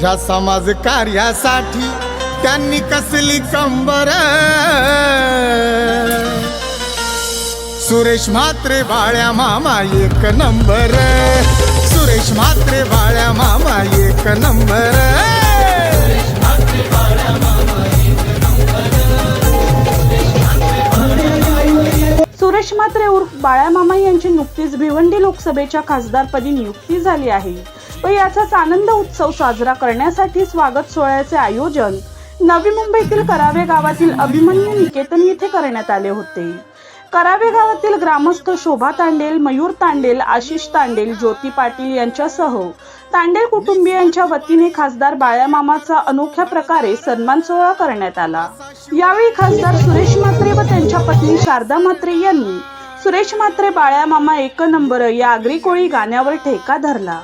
ह्या समाज कार्यासाठी त्यांनी कसली कंबर? सुरेश म्हात्रे बाळ्या मामा एक नंबर. सुरेश म्हात्रे बाळ्या मामा एक नंबर. सुरेश मात्रे उर्फ बाळामामा यांची नुकतीच भिवंडी लोकसभेच्या खासदारपदी नियुक्ती झाली आहे. व याचाच आनंद उत्सव साजरा करण्यासाठी स्वागत सोहळ्याचे आयोजन नवी मुंबईतील करावे गावातील अभिमन्यू निकेतन येथे करण्यात आले होते. करावे गावातील ग्रामस्थ शोभा तांडेल मयूर तांडेल आशिष तांडेल ज्योती पाटील यांच्यासह तांडेल कुटुंबियांच्या वतीने खासदार बाळ्यामामाचा अनोख्या प्रकारे सन्मान सोहळा करण्यात आला. यावेळी खासदार सुरेश म्हात्रे व त्यांच्या पत्नी शारदा म्हात्रे यांनी सुरेश म्हात्रे बाळ्यामामा एक नंबर या आगरी कोळी गाण्यावर ठेका धरला.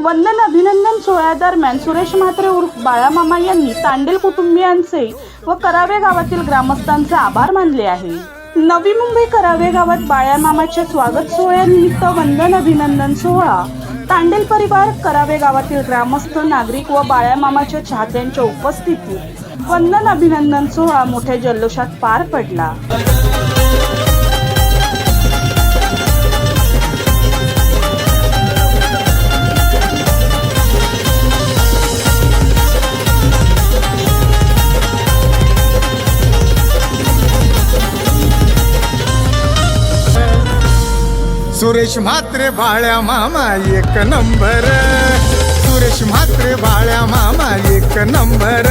वंदन अभिनंदन सोहळ्यादरम्यान सुरेश म्हात्रे उर्फ बाळामामा यांनी तांडेल कुटुंबियांचे व करावे गावातील ग्रामस्थांचे आभार मानले आहे. नवी मुंबई करावे गावात बाळ्यामामाच्या स्वागत सोहळ्यानिमित्त वंदन अभिनंदन सोहळा. तांडेल परिवार करावे गावातील ग्रामस्थ नागरिक व बाळ्यामामाच्या चाहत्यांच्या उपस्थितीत वंदन अभिनंदन सोहळा मोठ्या जल्लोषात पार पडला. सुरेश म्हात्रे बाळ्या मामा एक नंबर. सुरेश म्हात्रे बाळ्या मामा एक नंबर.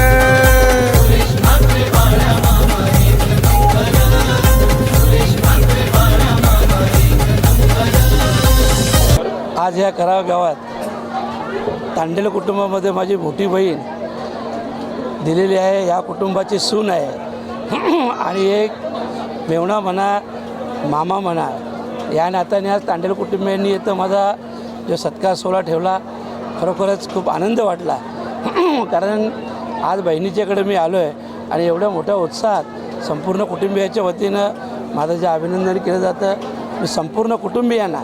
आज या कराव गावात तांडेल कुटुंबामध्ये माझी मोठी बहीण दिलेली आहे. या कुटुंबाची सून आहे. आणि एक मेवणा म्हणा मामा म्हणा या नात्याने आज तांडेल कुटुंबियांनी इथं माझा जो सत्कार सोहळा ठेवला खरोखरच खूप आनंद वाटला. कारण आज बहिणीच्याकडे मी आलो आहे आणि एवढ्या मोठ्या उत्साहात संपूर्ण कुटुंबियाच्या वतीनं माझं जे अभिनंदन केलं जातं मी संपूर्ण कुटुंबियांना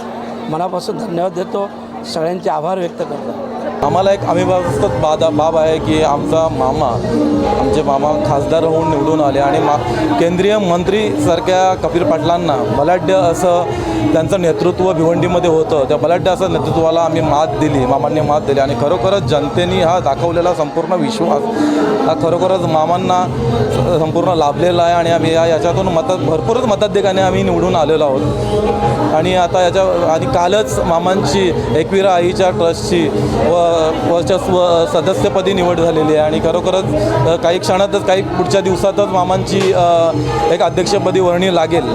मनापासून धन्यवाद देतो. सगळ्यांचे आभार व्यक्त करतो. आम्हाला एक अभिमानास्पद बादा बाब आहे की आमचा मामा आमचे मामा खासदार होऊन निवडून आले आणि मा केंद्रीय मंत्रीसारख्या कपिल पाटलांना बलाढ्य असं त्यांचं नेतृत्व भिवंडीमध्ये होतं. त्या बलाढ्य असं नेतृत्वाला आम्ही मात दिली मामांनी मात दिली आणि खरोखरच जनतेने हा दाखवलेला संपूर्ण विश्वास हा खरोखरच मामांना संपूर्ण लाभलेला आहे आणि आम्ही या याच्यातून मत भरपूरच मताधिकाने आम्ही निवडून आलेलो आहोत. आणि आता याच्या आणि कालच मामांची एकविरा आईच्या ट्रस्टची व वर्चस्व सदस्यपदी निवड झालेली आहे. आणि खरोखरच काही क्षणातच काही पुढच्या दिवसातच मामांची एक अध्यक्षपदी वर्णी लागेल.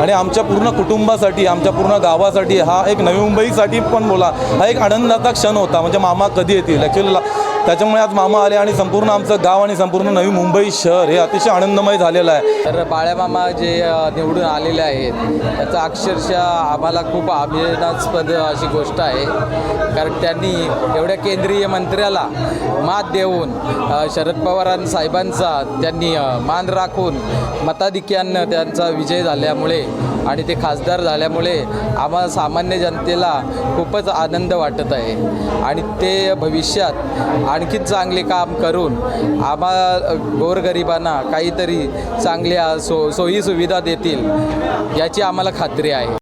आणि आमच्या पूर्ण कुटुंबासाठी आमच्या पूर्ण गावासाठी हा एक नवी मुंबईसाठी पण बोला हा एक आनंदाचा क्षण होता. म्हणजे मामा कधी येतील? ॲक्च्युली त्याच्यामुळे आज मामा आले आणि संपूर्ण आमचं गाव आणि संपूर्ण नवी मुंबई शहर हे अतिशय आनंदमय झालेलं आहे. तर बाळ्यामामा जे निवडून आलेले आहेत त्याचा अक्षरशः आम्हाला खूप अभिमानास्पद अशी गोष्ट आहे. कारण त्यांनी एवढ्या केंद्रीय मंत्र्याला मात देऊन शरद पवारां साहेबांचा त्यांनी मान राखून मताधिक्यानं त्यांचा विजय झाल्यामुळे आणि ते खासदार झाल्यामुळे आम्हाला सामान्य जनतेला खूपच आनंद वाटत आहे. आणि ते भविष्यात आणखी चांगले काम करून आम्हा गोरगरिबांना काहीतरी चांगल्या सो सोयीसुविधा देतील याची आम्हाला खात्री आहे.